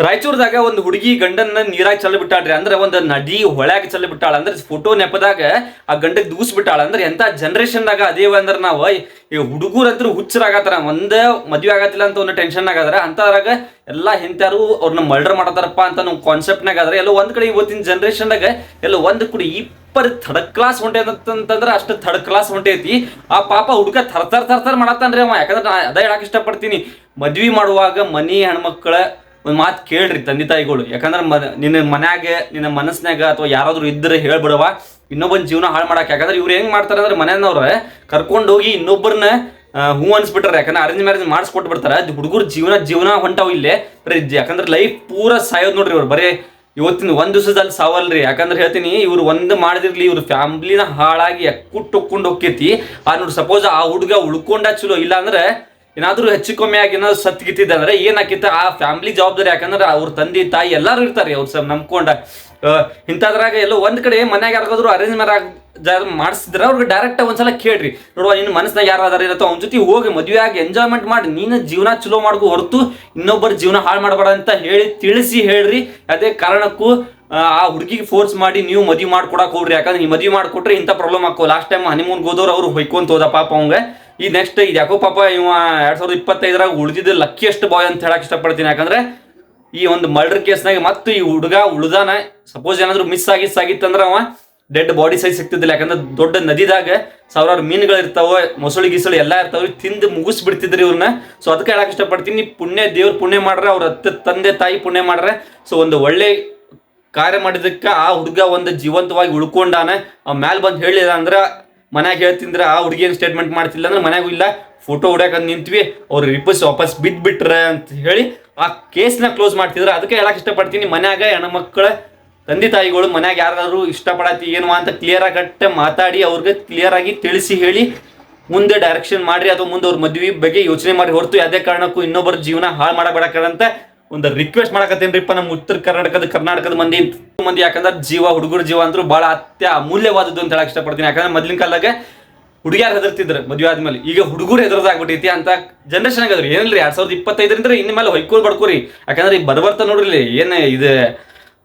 ರಾಯಚೂರದಾಗ ಒಂದು ಹುಡುಗಿ ಗಂಡನ್ನ ನೀರಾಗ ಚಲ್ಲ ಬಿಟ್ಟಾಳ್ರಿ ಅಂದ್ರೆ ಒಂದು ನದಿ ಹೊಳ್ಯಾಗ ಚಲ್ಲ ಬಿಟ್ಟಾಳ ಅಂದ್ರೆ ಫೋಟೋ ನೆಪದಾಗ ಆ ಗಂಡಗ್ ದೂಸ್ ಬಿಟ್ಟಾಳ ಅಂದ್ರೆ ಎಂತ ಜನರೇಷನ್ದಾಗ ಅದೇವ ಅಂದ್ರೆ ನಾವು ಈ ಹುಡುಗರಂತೂ ಹುಚ್ಚರಾಗತ್ತಾರ, ಒಂದ ಮದ್ವೆ ಆಗತ್ತಿಲ್ಲ ಅಂತ ಒಂದು ಟೆನ್ಷನ್ ಆಗದ್ರ ಅಂತದ್ರಾಗ ಎಲ್ಲಾ ಹೆಂತಾರು ಅವ್ರನ್ನ ಮರ್ಡರ್ ಮಾಡತಾರಪ್ಪ ಅಂತ ನಾವು ಕಾನ್ಸೆಪ್ಟ್ನಾಗ ಆದ್ರೆ ಎಲ್ಲೋ ಒಂದ್ ಕಡೆ ಇವತ್ತಿನ ಜನರೇಷನ್ದಾಗ ಎಲ್ಲೋ ಒಂದ್ ಕೂಡ ಇಪ್ಪರ್ ಥರ್ಡ್ ಕ್ಲಾಸ್ ಹೊಂಟೆ ಅಂತಂದ್ರೆ ಅಷ್ಟು ಥರ್ಡ್ ಕ್ಲಾಸ್ ಹೊಂಟೈತಿ ಆ ಪಾಪ ಹುಡುಗ ಥರ್ ಥರ್ ಥರ್ ಥರ್ ಮಾಡತ್ತಾನ್ರಿ ಅವ, ಯಾಕಂದ್ರೆ ಅದ ಹೇಳಕ್ ಇಷ್ಟಪಡ್ತೀನಿ. ಮದ್ವಿ ಮಾಡುವಾಗ ಮನಿ ಹೆಣ್ಮಕ್ಳ ಒಂದು ಮಾತು ಕೇಳ್ರಿ ತಂದೆ ತಾಯಿಗಳು. ಯಾಕಂದ್ರೆ ಮ ನಿನ್ನ ಮನ್ಯಾಗ, ನಿನ್ನ ಮನಸ್ಸಿನಾಗ ಅಥವಾ ಯಾರಾದರೂ ಇದ್ದರೆ ಹೇಳ್ಬಿಡವ ಇನ್ನೊಬ್ಬನ ಜೀವನ ಹಾಳು ಮಾಡಕ್ಕೆ. ಯಾಕಂದ್ರೆ ಇವ್ರು ಹೆಂಗೆ ಮಾಡ್ತಾರೆ ಅಂದ್ರೆ ಮನೆಯವ್ರೆ ಕರ್ಕೊಂಡು ಹೋಗಿ ಇನ್ನೊಬ್ಬರನ್ನ ಹೂ ಅನ್ಸ್ಬಿಟ್ರೆ. ಯಾಕಂದ್ರೆ ಅರೇಂಜ್ ಮ್ಯಾರೇಜ್ ಮಾಡಿಸ್ಕೊಟ್ಟು ಬಿಡ್ತಾರೆ ಅದು ಹುಡುಗರ ಜೀವನ ಜೀವನ ಹೊಂಟಾವು ಇಲ್ಲೇ. ಬರೀ ಯಾಕಂದ್ರೆ ಲೈಫ್ ಪೂರ ಸಾಯೋದು ನೋಡ್ರಿ ಇವ್ರು. ಬರೀ ಇವತ್ತಿನ ಒಂದು ದಿವಸದಲ್ಲಿ ಸಾವಲ್ರಿ. ಯಾಕಂದ್ರೆ ಹೇಳ್ತೀನಿ, ಇವ್ರು ಒಂದು ಮಾಡಿದಿರ್ಲಿ, ಇವ್ರ ಫ್ಯಾಮ್ಲಿನ ಹಾಳಾಗಿ ಎಕ್ಕುಟ್ಟು ಹೊಕ್ಕೊಂಡು ಹೋಗ್ತೈತಿ ಆ ನೋಡಿ ಸಪೋಸ್ ಆ ಹುಡುಗ ಉಳ್ಕೊಂಡ ಚಲೋ. ಇಲ್ಲ ಅಂದ್ರೆ ಏನಾದ್ರೂ ಹೆಚ್ಚು ಕಮ್ಮಿ ಆಗಿ ಏನಾದ್ರು ಸತ್ಗಿತ್ತಿದ್ದ ಅಂದ್ರೆ ಆ ಫ್ಯಾಮಿಲಿ ಜವಾಬ್ದಾರಿ ಯಾಕಂದ್ರೆ ಅವ್ರ ತಂದೆ ತಾಯಿ ಎಲ್ಲರೂ ಇರ್ತಾರೆ ಅವ್ರು ಸರ್ ನಂಬ್ಕೊಂಡ. ಇಂಥದ್ರಾಗ ಎಲ್ಲೋ ಒಂದ್ ಕಡೆ ಮನ್ಯಾಗ ಯಾರಾದ್ರೂ ಅರೇಂಜ್ ಮ್ಯಾರೇಜ್ ಮಾಡಿಸಿದ್ರೆ ಅವ್ರಿಗೆ ಡೈರೆಕ್ಟ್ ಒಂದ್ಸಲ ಕೇಳ್ರಿ. ನೋಡುವ ನಿನ್ನ ಮನಸ್ನಾಗ ಯಾರು ಅದಾರ ಇರತ್ತೋ ಅವ್ನ ಜೊತೆ ಹೋಗಿ ಮದುವೆ ಎಂಜಾಯ್ಮೆಂಟ್ ಮಾಡಿ ನೀನು ಜೀವನ ಚಲೋ ಮಾಡ್ಕೊ ಹೊರತು ಇನ್ನೊಬ್ಬರ ಜೀವನ ಹಾಳು ಮಾಡಬೇಡ ಅಂತ ಹೇಳಿ ತಿಳಿಸಿ ಹೇಳ್ರಿ. ಅದೇ ಕಾರಣಕ್ಕೂ ಆ, ಹುಡುಗಿಗೆ ಫೋರ್ಸ್ ಮಾಡಿ ನೀವು ಮದುವೆ ಮಾಡ್ಕೊಡಕ್ಕೆ ಹೋಗ್ರಿ. ಯಾಕಂದ್ರೆ ನೀವು ಮದುವೆ ಮಾಡ್ಕೊಟ್ರೆ ಇಂಥ ಪ್ರಾಬ್ಲಮ್ ಹಾಕೋ ಲಾಸ್ಟ್ ಟೈಮ್ ಹನಿಮೂನ್ ಹೋದವ್ರು ಅವ್ರು ಹೊಯ್ಕೊಂತ ಹೋದ ಪಾಪ ಅವಂಗ. ಈ ನೆಕ್ಸ್ಟ್ ಇದು ಯಾಕೋ ಪಾಪ ಇವ ಎರಡ್ ಸಾವಿರದ ಇಪ್ಪತ್ತೈದರಾಗ ಉಳಿದಿದ್ದು ಲಕ್ಕಿಯಸ್ಟ್ ಬಾಯ್ ಅಂತ ಹೇಳಕ್ ಇಷ್ಟಪಡ್ತೀನಿ. ಯಾಕಂದ್ರೆ ಈ ಒಂದು ಮರ್ಡರ್ ಕೇಸ್ನಾಗ ಮತ್ತು ಈ ಹುಡುಗ ಉಳ್ದಾನ ಸಪೋಸ್ ಏನಾದ್ರು ಮಿಸ್ ಆಗಿಸ್ ಆಗಿತ್ತಂದ್ರ ಅವ ಡೆಡ್ ಬಾಡಿ ಸೈಜ್ ಸಿಗ್ತಿದ್ದಿಲ್ಲ. ಯಾಕಂದ್ರೆ ದೊಡ್ಡ ನದಿದಾಗ ಸಾವಿರಾರು ಮೀನುಗಳು ಇರ್ತಾವೆ, ಮೊಸಳಿ ಗಿಸಳು ಎಲ್ಲ ಇರ್ತಾವ ತಿಂದು ಮುಗಿಸ್ಬಿಡ್ತಿದ್ರಿ ಇವ್ರನ್ನ ಸೊ ಅದಕ್ಕೆ ಹೇಳಕ್ ಇಷ್ಟಪಡ್ತೀನಿ. ಪುಣ್ಯ, ದೇವ್ರ ಪುಣ್ಯ ಮಾಡ್ರೆ, ಅವ್ರ ಅತ್ತೆ ತಂದೆ ತಾಯಿ ಪುಣ್ಯ ಮಾಡ್ರೆ. ಸೊ ಒಂದು ಒಳ್ಳೆ ಕಾರ್ಯ ಮಾಡಿದಕ್ಕೆ ಆ ಹುಡುಗ ಒಂದು ಜೀವಂತವಾಗಿ ಉಳ್ಕೊಂಡಾನೆ ಆ ಮ್ಯಾಲ್ ಬಂದು ಹೇಳಿದ ಅಂದ್ರೆ ಮನ್ಯಾಗ ಹೇಳ್ತಿಂದ್ರೆ ಆ ಹುಡುಗಿ ಏನು ಸ್ಟೇಟ್ಮೆಂಟ್ ಮಾಡ್ತಿಲ್ಲ ಅಂದ್ರೆ ಮನ್ಯಾಗೂ ಇಲ್ಲ ಫೋಟೋ ಹೊಡ್ಯಾಕ ನಿಂತ್ವಿ, ಅವ್ರು ರಿಪಸ್ ವಾಪಸ್ ಬಿದ್ದುಬಿಟ್ರೆ ಅಂತ ಹೇಳಿ ಆ ಕೇಸ್ನ ಕ್ಲೋಸ್ ಮಾಡ್ತಿದ್ರೆ. ಅದಕ್ಕೆ ಹೇಳಕ್ಕೆ ಇಷ್ಟಪಡ್ತೀನಿ, ಮನ್ಯಾಗ ಹೆಣ್ಮಕ್ಳ, ತಂದೆ ತಾಯಿಗಳು ಮನ್ಯಾಗ ಯಾರಾದರೂ ಇಷ್ಟಪಡತಿ ಏನು ಅಂತ ಕ್ಲಿಯರ್ ಆಗಿ ಮಾತಾಡಿ, ಅವ್ರಿಗೆ ಕ್ಲಿಯರ್ ಆಗಿ ತಿಳಿಸಿ ಹೇಳಿ, ಮುಂದೆ ಡೈರೆಕ್ಷನ್ ಮಾಡಿರಿ, ಅಥವಾ ಮುಂದೆ ಅವ್ರ ಮದುವೆ ಬಗ್ಗೆ ಯೋಚನೆ ಮಾಡಿ, ಹೊರತು ಯಾವುದೇ ಕಾರಣಕ್ಕೂ ಇನ್ನೊಬ್ಬರ ಜೀವನ ಹಾಳು ಮಾಡಬೇಡಕ್ಕಂತ ಒಂದು ರಿಕ್ವೆಸ್ಟ್ ಮಾಡಕತ್ತೇನ್ರಿಪ್ಪ ನಮ್ಮ ಉತ್ತರ ಕರ್ನಾಟಕದ ಕರ್ನಾಟಕದ ಮಂದಿ ಮಂದಿ, ಯಾಕಂದ್ರೆ ಜೀವ, ಹುಡುಗರ ಜೀವ ಅಂದ್ರೂ ಬಹಳ ಅತ್ಯ ಅಮೂಲ್ಯವಾದದ್ದು ಅಂತ ಹೇಳಕ್ ಇಷ್ಟಪಡ್ತೀನಿ. ಯಾಕಂದ್ರೆ ಮೊದ್ಲಿನ ಕಾಲದಾಗೆ ಹುಡುಗಿಯಾರು ಹೆದರ್ತಿದ್ರು, ಮದುವೆ ಆದ್ಮೇಲೆ. ಈಗ ಹುಡುಗರು ಹೆದರ್ದಾಗ್ಬಿಟ್ಟೈತಿ ಅಂತ ಜನರೇಷನ್ ಆಗದ್ರಿ ಏನಿಲ್ರಿ, ಎರಡ್ ಸಾವಿರದ ಇಪ್ಪತ್ತೈದರಿಂದ ಇನ್ನ ಮೇಲೆ ಹೊಯ್ಕೋಲ್ ಬಡ್ಕೋರಿ. ಯಾಕಂದ್ರೆ ಈ ಬರ್ಬರ್ತ ನೋಡ್ರಿ ಏನು ಇದು,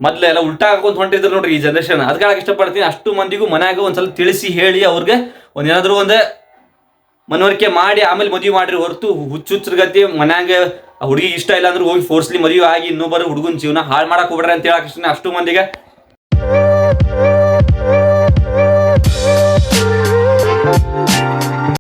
ಮೊದ್ಲೆ ಎಲ್ಲ ಉಲ್ಟಾ ಹಾಕೊಂಡ್ ಹೊಂಟಿದ್ರು ನೋಡ್ರಿ ಈ ಜನರೇಷನ್ ಅದಕ್ಕೆ ಇಷ್ಟಪಡ್ತೀನಿ, ಅಷ್ಟು ಮಂದಿಗೂ ಮನ್ಯಾಗ ಒಂದ್ಸಲ ತಿಳಿಸಿ ಹೇಳಿ ಅವ್ರಿಗೆ ಒಂದೇನಾದ್ರೂ ಒಂದು ಮನವರಿಕೆ ಮಾಡಿ, ಆಮೇಲೆ ಮದುವೆ ಮಾಡ್ರಿ. ಹೊರತು ಹುಚ್ಚುಚ್ಚರ್ಗತಿ ಮನ್ಯಾಗ ಹುಡುಗಿ ಇಷ್ಟ ಇಲ್ಲ ಅಂದ್ರೆ ಹೋಗಿ ಫೋರ್ಸ್ಲಿ ಮದುವೆ ಆಗಿ ಇನ್ನೊಬ್ಬರು ಹುಡುಗನ ಜೀವನ ಹಾಳು ಮಾಡಕ್ ಹೋಗ್ಬೇಡ್ರಿ ಅಂತ ಹೇಳಕ್ ಅಷ್ಟು ಮಂದಿಗೆ.